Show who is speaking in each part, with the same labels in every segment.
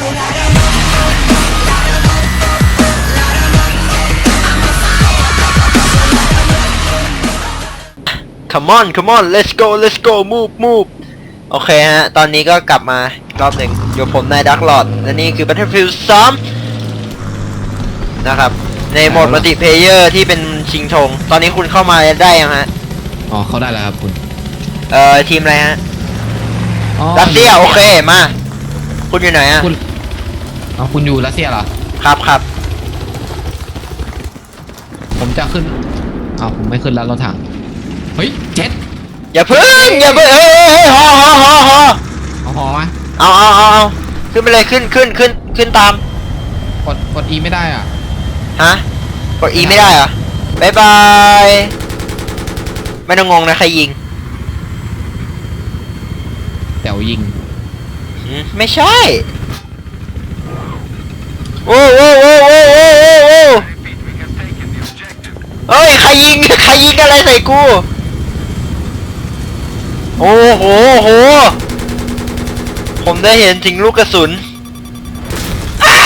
Speaker 1: come on come on let's go let's go move move โอเคฮะ ตอนนี้ก็กลับมาอีกรอบหนึ่งอยู่ผมนายดักหลอดและนี่คือ Battlefield 3นะครับ ในโหมดมัลติเพเยอร์ที่เป็นชิงธงตอนนี้คุณเข้ามาได้ยังฮะ
Speaker 2: อ๋อเขาได้แล้วครับคุณ
Speaker 1: เอ่อ ทีมอะไรฮะ
Speaker 2: อ๋อ
Speaker 1: รัสเซียโอเค มา คุณอยู่ไหนฮะ
Speaker 2: คุณ อ๋อคุณอยู่รัสเซียเหรอ
Speaker 1: ครับครับ
Speaker 2: ผมจะขึ้นอ้าวผมไม่ขึ้นแล้วรถถัง เฮ้ยเจ็ต
Speaker 1: อย่าพึ่งอย่าพึ่งเฮ้ยเฮ้ยเฮ้ยฮอฮอฮอฮอ
Speaker 2: เอาหอมา
Speaker 1: เอาเอาเอาเอาขึ้นไปเลยขึ้นขึ้นขึ้นขึ้นตาม
Speaker 2: กดกด E ไม่ได้อะ
Speaker 1: ฮะกด E ไม่ได้เหรอบ๊ายบายไม่ต้องงงนะใครยิง
Speaker 2: แต่วยิง
Speaker 1: หืมไม่ใช่ โอ้โอ้โอ้โอ้โอ้โอ้โอ้เฮ้ยใครยิงใครยิงอะไรใส่กู โอ้โหโห ผมได้เห็นถึงลูกกระสุนอ้า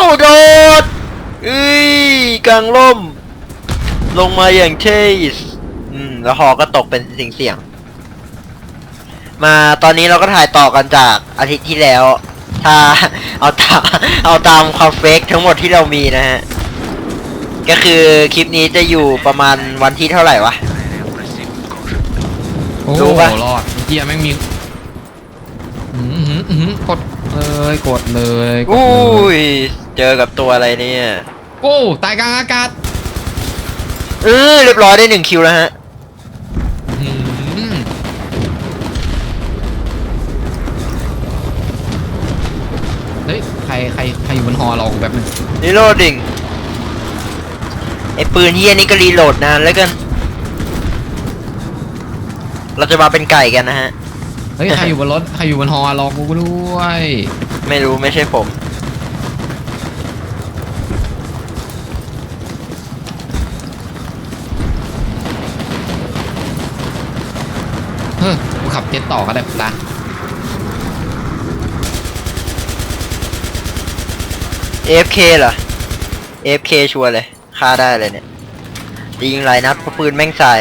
Speaker 1: วโดดเอ้ยกลางล่ม ลงมาอย่างเทสอืมแล้วหอก็ตกเป็นสิ่งเสี่ยง มาตอนนี้เราก็ถ่ายต่อกันจากอาทิตย์ที่แล้ว ถ้าเอาตามเอาตามความเฟกทั้งหมดที่เรามีนะฮะ ก็คือคลิปนี้จะอยู่ประมาณวันที่เท่าไหร่วะ
Speaker 2: โอ้
Speaker 1: รู้
Speaker 2: โห
Speaker 1: ปะ
Speaker 2: รอดเฮียแม่งมีอื้อหืออื้อหือกดเลยกดเลยกด
Speaker 1: อุ้
Speaker 2: เลย
Speaker 1: ยเจอกับตัวอะไรเนี่ย
Speaker 2: โอ้ตายกลางอากาศ
Speaker 1: เออเรียบร้อยได้หนึ่งคิวแล้วฮะ
Speaker 2: รใครใครอยู่บนหอเราแบบนึง
Speaker 1: รีโหลดดิ่งไอ้ปืนเฮียนี่ก็รีโหลดนานแล้วกัน เราจะมาเป็นไก่กันนะฮะ
Speaker 2: เฮ้ยใครอยู่บนรถใครอยู่บนหอรอกูด้วย
Speaker 1: ไม่รู้ไม่ใช่ผม
Speaker 2: เฮ้ยกูขับเจ็ตต่อก็ได้ละ
Speaker 1: AFK เหรอ AFK ชัวร์เลยฆ่าได้เลยเนี่ยจะยิงหลายนัดเพราะปืนแม่งสาย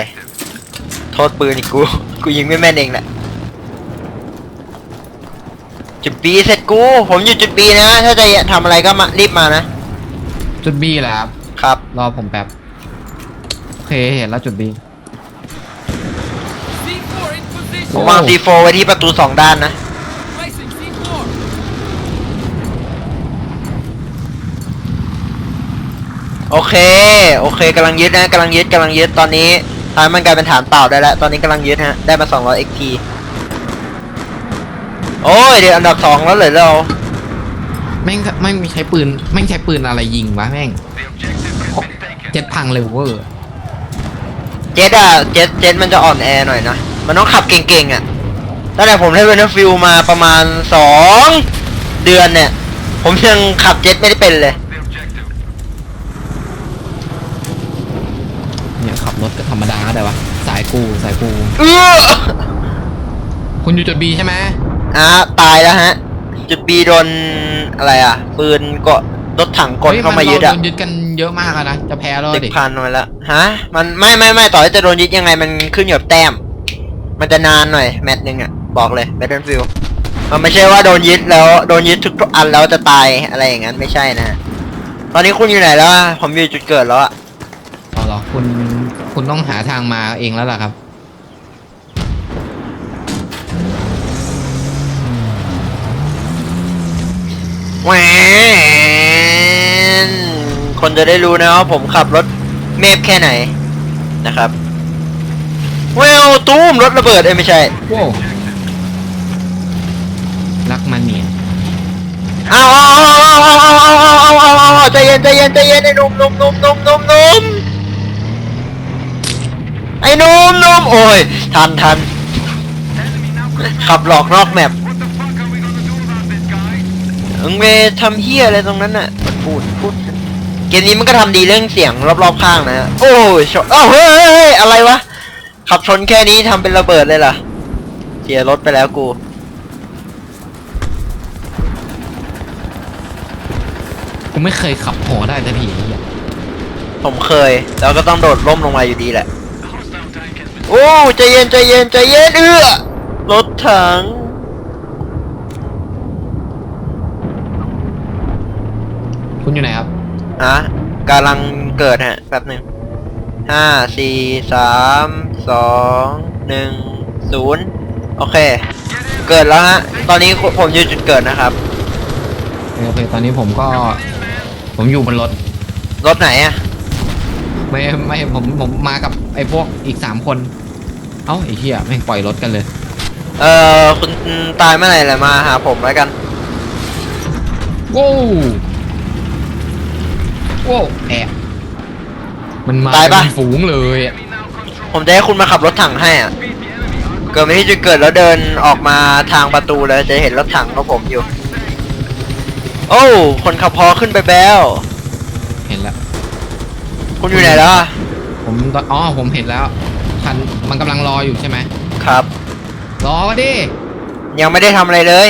Speaker 1: โทษปืนอีกกูกูยิงไม่แม่นเองแหละจุดบีเสร็จกูผมอยู่จุดบีนะ ถ้าจะทำอะไรก็มารีบมานะ
Speaker 2: จุดบีแหละครับ
Speaker 1: ครับ
Speaker 2: รอผมแป๊บโอเคเห็นแล้วจุดบี
Speaker 3: C4 in position.
Speaker 1: ผมวาง C4 ไว้ที่ประตูสองด้านนะ
Speaker 3: Placing C4.
Speaker 1: โอเค โอเคกำลังยึดนะกำลังยึดกำลังยึดตอนนี้ทางมันกลายเป็นฐานเปล่าได้แล้ว ตอนนี้กำลังยึดฮะ ได้มา200 XP โอ้ยเดี๋ยวอันดับสองแล้วเลยเรา
Speaker 2: แม่งแม่งมีใช้ปืนแม่งใช้ปืนอะไรยิงวะแม่งเจ็ตพังเร็วเวอร์
Speaker 1: เจ็ตอะเจ็ตเจ็ตมันจะอ่อนแอหน่อยนะ มันต้องขับเก่งๆอะตั้งแต่ผมเล่นเวนฟิลมาประมาณสองเดือนเนี่ย ผมยังขับเจ็ตไม่ได้เป็นเลย
Speaker 2: เนี่ยขับรถ ก็ธรรมดาได้วะสายกูสายกู
Speaker 1: เออ
Speaker 2: คุณอยู่จุดบีใช่ไหม
Speaker 1: อะตายแล้วฮะ จุดบีโดนอะไรอะปืนก็รถถังกด
Speaker 2: ฮ้
Speaker 1: เข้ามายึด
Speaker 2: น
Speaker 1: อะ
Speaker 2: โดนยึดกันเยอะมากอะนะจะแพ้แล้ว
Speaker 1: สิบ
Speaker 2: ดิ
Speaker 1: พันมาแล้วฮะ มันไม่ไม่ไม่ต่อให้จะโดนยึดยังไงมันขึ้นอยู่กับแต้ม มันจะนานหน่อย แมตช์หนึ่งอะบอกเลย Battlefield มันไม่ใช่ว่าโดนยึดแล้วโดนยึดทุกอันแล้วจะตายอะไรอย่างนั้นไม่ใช่นะฮะตอนนี้คุณอยู่ไหนแล้วอะผมอยู่จุดเกิดแล้วอะ
Speaker 2: เอาเหรอคุณ คุณต้องหาทางมาเองแล้วล่ะครับ
Speaker 1: แหวนคนจะได้รู้นะว่าผมขับรถเมฟแค่ไหนนะครับแววตูมรถระเบิดเอ้ยไม่ใช่
Speaker 2: โว้วรักมันเนี่ย
Speaker 1: เอาเอาเอาเอาเอาเอาเอาเอาเอาเอาใจเย็นใจเย็นใจเย็นไอ้หนุ่มหนุ่มหนุ่มหนุ่มหนุ่มหนุ่มไอ้หนุ่มหนุ่มโอ้ย ทันทันขับหลอกนอกแมปมึงไปทำเฮียอะไรตรงนั้นน่ะพูดพูดเกมนี้มันก็ทำดีเรื่องเสียงรอบๆข้างนะโอ้ยชนอ้าวเฮ้ยเฮ้ยเฮ้ยอะไรวะ ขับชนแค่นี้ทำเป็นระเบิดเลยเหรอเสียรถไปแล้วกู
Speaker 2: กูไม่เคยขับหอได้แต่ทีไอ้เหี้ย
Speaker 1: ผมเคย แล้วก็ต้องโดดร่มลงมาอยู่ดีแหละ โอ้ใจเย็นใจเย็นใจเย็นเอื้อรถถัง
Speaker 2: คุณอยู่ไหนครับ
Speaker 1: ฮะกำลังเกิดฮะแป๊บหนึ่งห้าสี่สามสองหนึ่งศูนย์โอเค เกิดแล้วฮะตอนนี้ผมอยู่จุดเกิดนะครับ
Speaker 2: โอเคตอนนี้ผมก็ ผมอยู่บนรถ
Speaker 1: รถไหนอะ
Speaker 2: ไม่ไม่ผมผมมากับไอ้พวกอีกสามคน เอ้าไอ้เหี้ยแม่งปล่อยรถกันเลย
Speaker 1: เอ่อคุณตายเมื่อไหร่เลยมาหาผมแล้วกัน
Speaker 2: โว้วโว้วแอบมันมา
Speaker 1: ตายปะ
Speaker 2: เป็นฝูงเลยอะ
Speaker 1: ผมจะให้คุณมาขับรถถังให้อะ เกิดมาที่จุดเกิดแล้วเดินออกมาทางประตูเลยจะเห็นรถถังของผมอยู่ โอ้ คนขับพอขึ้นไปแบ้ว
Speaker 2: เห็นแล้ว
Speaker 1: คุณอยู่ไหนแล้วอะ
Speaker 2: ผมตอนอ๋อผมเห็นแล้วคันมันกำลังรออยู่ใช่ไหม
Speaker 1: ครับ
Speaker 2: รอวะดิ
Speaker 1: ยังไม่ได้ทำอะไรเลย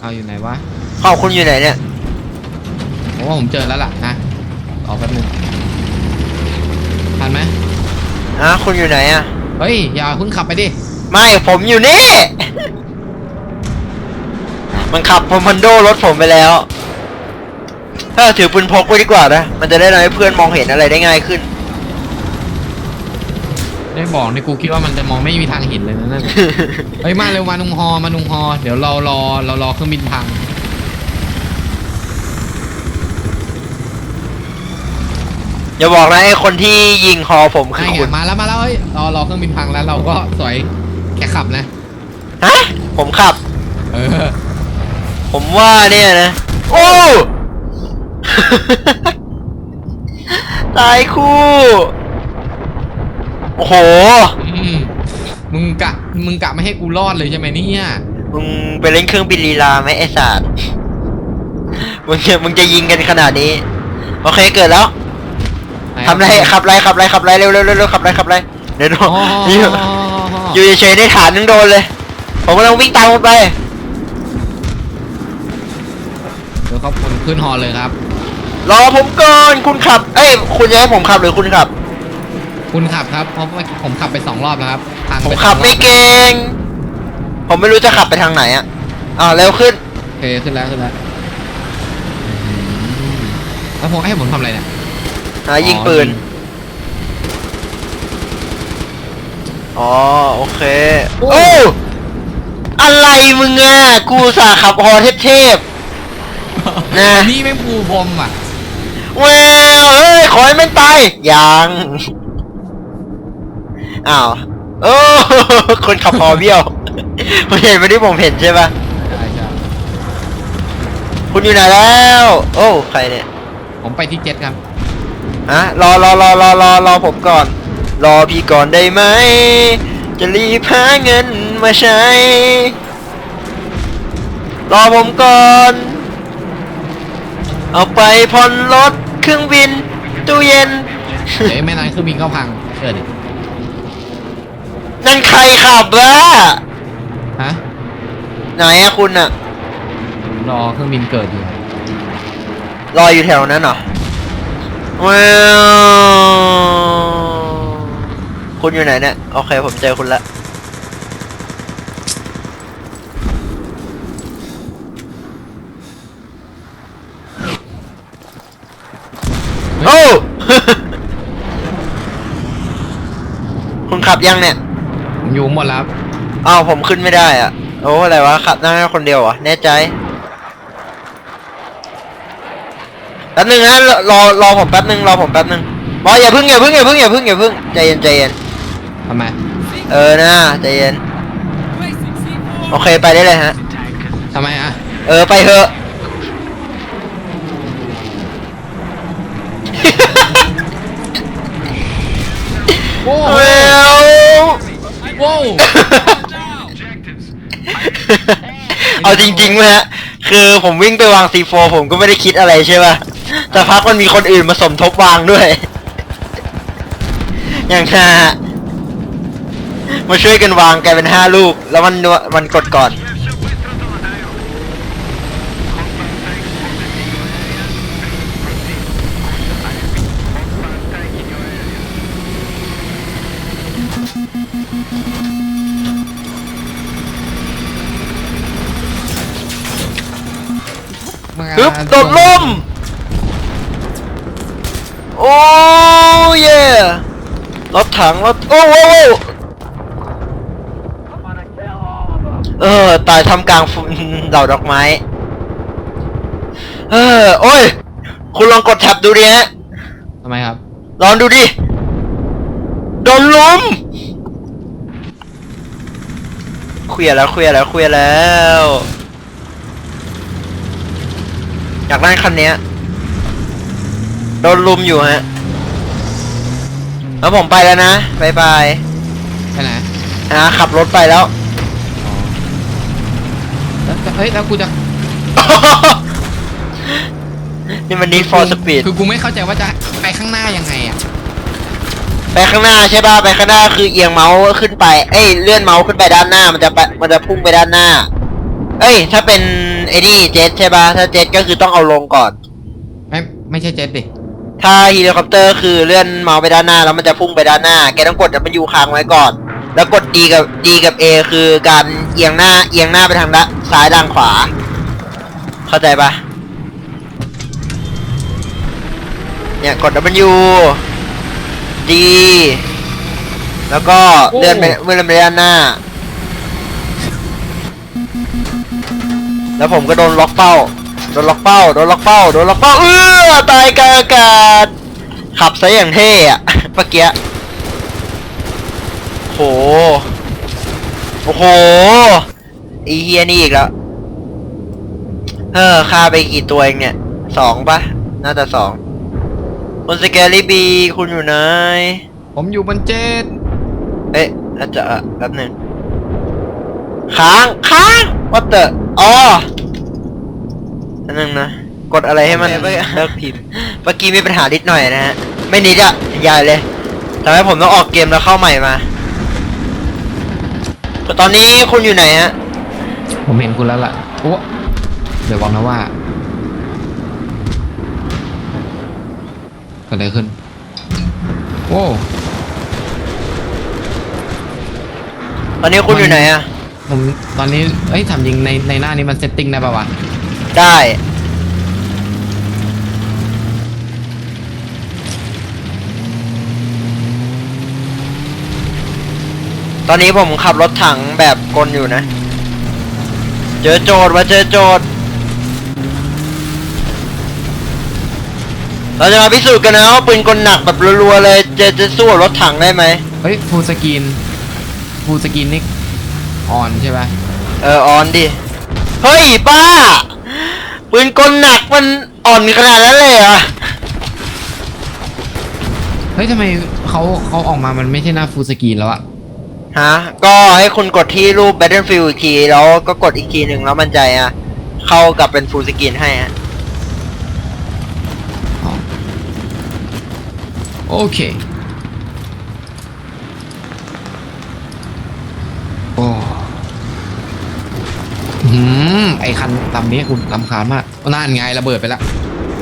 Speaker 2: เอาอยู่ไหนวะ
Speaker 1: ขอบคุณอยู่ไหนเนี่ย
Speaker 2: ผมว่าผมเจอแล้วล่ะนะรอแป๊บนึงทันไหม
Speaker 1: ฮะ คุณอยู่ไหนอะ
Speaker 2: เฮ้ยอย่าเพิ่งขับไปดิ
Speaker 1: ไม่ผมอยู่นี่ มันขับคอมมานโดรถผมไปแล้ว ถ้าถือปืนพกไว้ดีกว่านะ มันจะได้ทำให้เพื่อนมองเห็นอะไรได้ง่ายขึ้น
Speaker 2: ได้บอกในกูคิดว่ามันจะมองไม่มีทางเห็นเลยนะนั่นเฮ้ยมาเร็วมานุงฮอมานุงฮอ เดี๋ยวเรารอเรารอเครื่องบินพัง
Speaker 1: อย่าบอกนะไอ้คนที่ยิงคอผมคือ
Speaker 2: ใช่ไง
Speaker 1: คุณ
Speaker 2: มาแล้วมาแล้วเฮ้ยรอรอเครื่องบินพังแล้วเราก็สวยแค่ขับนะ
Speaker 1: ฮะผมขับ
Speaker 2: เออ
Speaker 1: ผมว่าเนี่ยนะ โอ้ ตายคู่ โอ้โห
Speaker 2: อืมมึงกะมึงกะไม่ให้กูรอดเลยใช่ไหมเนี่ย
Speaker 1: มึงไปเล่นเครื่องบินลีลาไหมไอ้ศาสตร์มึงจะมึงจะยิงกันขนาดนี้ โอเคเกิดแล้ว
Speaker 2: หน
Speaker 1: ทำไรขับไรขับไรขับไรเร็วเร็วเร็วเร็วขับไรขับไรเดี๋ยวดู
Speaker 2: อ๋อ
Speaker 1: อยู่อยู่เฉยๆในฐานนึงโดนเลย ผมก็ต้องวิ่งตามมันไป
Speaker 2: เดี๋ยวครับคุณขึ้นฮอเลยครับ
Speaker 1: รอผมก่อนคุณขับ เอ้ยคุณจะให้ผมขับหรือคุณขับ
Speaker 2: คุณขับครับเพราะว่าผมขับไปสองรอบแล้วครับพัง
Speaker 1: ผม
Speaker 2: ไป
Speaker 1: ขับ
Speaker 2: สองรอ
Speaker 1: ไม่เก่ง ผมไม่รู้จะขับไปทางไหนอะอ่าวเร็วขึ้น
Speaker 2: โอเคขึ้นแล้วขึ้นแล้วอืมแล้วผมให้ผมทำอะไรเนี่ย
Speaker 1: หายิงปืน อ๋อโอเค
Speaker 2: โอ้
Speaker 1: โอ้อะไรมึงอะ กูอุตสาห์ขับฮอเทพนะ
Speaker 2: นี่ไม่งปูพรมอะ
Speaker 1: ๆ แววเฮ้ยขอให้มันตายยังอ้าวโอ้คนขับฮอเบี้ยวคุณเห็นไหมที่ผมเห็นใช่ปะ
Speaker 2: ใช่ใช่
Speaker 1: คุณอยู่ไหนแล้ว โอ้ใครเนี่ย
Speaker 2: ผมไปที่เจ็ดครับ
Speaker 1: ฮะรอรอรอรอรอรอผมก่อน รอพี่ก่อนได้ไหมจะรีบหาเงินมาใช้ รอผมก่อน เอาไปผ่อนรถเครื่องบินตู้เย็น
Speaker 2: เดี๋ยวไม่นานเครื่องบินก็พังเชื่อดิ
Speaker 1: นั่นใครขับวะ
Speaker 2: ฮะ
Speaker 1: ไหนอะคุณอะ
Speaker 2: รอเครื่องบินเกิดอยู่
Speaker 1: รออยู่แถวนั้นเหรอว้าวคุณอยู่ไหนเนี่ย โอเคผมเจอคุณละ โอ้ คุณขับยังเนี่ย
Speaker 2: ผมอยู่หมดแล้วครับ
Speaker 1: อ้าวผมขึ้นไม่ได้อะ โอ้อะไรวะขับนั่งแค่คนเดียวเหรอะแน่ใจแป๊บนึงนะรอรอรอผมแป๊บนึงรอผมแป๊บนึงบอยอย่าพึ่งอย่าพึ่งอย่าพึ่งอย่าพึ่งอย่าพึ่งใจเย็นใจเย็น
Speaker 2: ทำไม
Speaker 1: เออนะใจเย็น
Speaker 3: Placing C4.
Speaker 1: โอเคไปได้เลยฮะ
Speaker 2: ทำไมอะ
Speaker 1: เออไปเถอะ
Speaker 2: โว้
Speaker 1: แวว
Speaker 2: โว้
Speaker 3: Now.
Speaker 1: เอาจริงๆไหมฮะคือผมวิ่งไปวาง C4 ผมก็ไม่ได้คิดอะไรใช่ป่ะแต่พักมันมีคนอื่นมาสมทบวางด้วย อย่างฮามาช่วยกันวางกลายเป็นห้าลูก แล้วมันมันกดก่อน ฮึบโดดล่ม โอ้เย่รถถังรถโอ้โหเออ ตายทำกลางฝุ่นเหล่าดอกไม้ เออ โอ้ย คุณลองกดแท็บดูดิฮะ
Speaker 2: ทำไมครับ
Speaker 1: ลองดูดิ โดนลุมเคลียร์แล้วเคลียร์แล้วเคลียร์แล้ว อยากได้คันเนี้ยโดนลุมอยู่ฮะ แล้วผมไปแล้วนะบายบาย
Speaker 2: ไปไหน
Speaker 1: นะขับรถไปแล้ว
Speaker 2: แล้วจะเฮ้ยแล้วกูจะ
Speaker 1: นี่มันนี้ for speed
Speaker 2: คือกูไม่เข้าใจว่าจะไปข้างหน้ายังไงอะ
Speaker 1: ไปข้างหน้าใช่ป่ะไปข้างหน้าคือเอียงเมาส์ขึ้นไป เอ้ยเลื่อนเมาส์ขึ้นไปด้านหน้ามันจะไปมันจะพุ่งไปด้านหน้า เอ้ย ถ้าเป็นไอ้นี่เจ็ตใช่ป่ะถ้าเจ็ตก็คือต้องเอาลงก่อน
Speaker 2: ไม่ไม่ใช่เจ็ตดิ
Speaker 1: ถ้าเฮลิคอปเตอร์คือเลื่อนเมาส์ไปด้านหน้าแล้วมันจะพุ่งไปด้านหน้า แกต้องกด W ค้างไว้ก่อน แล้วกด D กับ D กับ A คือการเอียงหน้าเอียงหน้าไปทางด้านซ้ายด้านขวา เข้าใจปะเนี่ยกด W D แล้วก็เลื่อนไปเลื่อนไปด้านหน้า แล้วผมก็โดนล็อกเป้า โดนล็อกเป้า โดนล็อกเป้า โดนล็อกเป้า เออตายกลางอากาศ ขับซะอย่างเท่อะเมื่อกี้ โห โอ้โหไอีเฮียนี่อีกแล้ว เออฆ่าไปกี่ตัวเองเนี่ย สองปะน่าจะสอง คุณสแกลี่บี คุณอยู่ไหน
Speaker 2: ผมอยู่บนเจ็ต
Speaker 1: เอ๊ะอาจจะอะแป๊บหนึง ค้างค้างวัตเตอร์อ๋ออันนึงนะ กดอะไรให้มันเลิกพิมพ์เมื่อกี้มีปัญหานิดหน่อยนะฮะ ไม่นิดอะใหญ่เลยทำให้ผมต้องออกเกมแล้วเข้าใหม่มาตอนนี้คุณอยู่ไหนฮะ
Speaker 2: ผมเห็นคุณแล้วล่ะโอ้เดี๋ยวบอกนะว่าเกิดอะไรขึ้น โอ้
Speaker 1: ตอนนี้คุณอยู่ไหนอะ
Speaker 2: ผมตอนนี้เอ้ยทำยิงในในหน้านี้มันเซตติ้งได้ป่าวะ
Speaker 1: ได้ ตอนนี้ผมขับรถถังแบบกลอยู่นะ เจอโจทย์ว่าเจอโจทย์ เราจะมาพิสูจน์กันนะว่าปืนกลหนักแบบรัวๆเลย จะจะสู้กับรถถังได้ไหม
Speaker 2: เฮ้ยฟูลสกรีนฟูลสกรีนนี่ ออนใช่ปะ
Speaker 1: เออออนดิ เฮ้ยป้า ปืนกลหนักมันอ่อนขนาดนั้นเลยเหรอะ
Speaker 2: เฮ้ยทำไมเขาเขาออกมามันไม่ใช่หน้าฟูลสกรีนแล้วอะ
Speaker 1: ฮะ ก็ให้คุณกดที่รูป Battlefield อีกที แล้วก็กดอีกทีหนึ่งแล้วมันใจอะ เข้ากับเป็น full screen ให้ฮะ
Speaker 2: อ๋อโอเค โอ้หืมไอ คันลำนี้คุณลำคาญมากน่านไงระเบิดไปแล้ว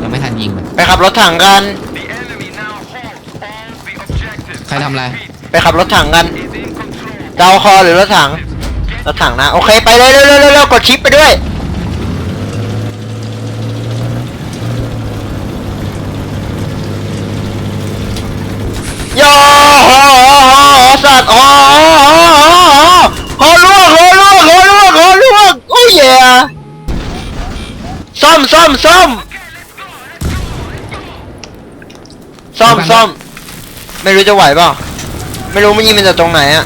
Speaker 2: ยังไม่ทันยิงมัน
Speaker 1: ไปขับรถถังกัน
Speaker 4: The enemy now holds all the objectives.
Speaker 2: ใครทำอะไร
Speaker 1: ไปขับรถถังกัน
Speaker 4: Is in control.
Speaker 1: เดาคอหรือรถถัง รถถังนะ โอเคไปเลยเร็วเร็วเร็วเร็วกดชิปไปด้วย โยโหสัตว์อ๋อฮอลวกฮอลวกฮอลวกฮอลวกโอ้ย ซ่อมซ่อมซ่อมซ่อมซ่อมไม่รู้จะไหวเปล่าไม่รู้มันยิงมันจากตรงไหนอะ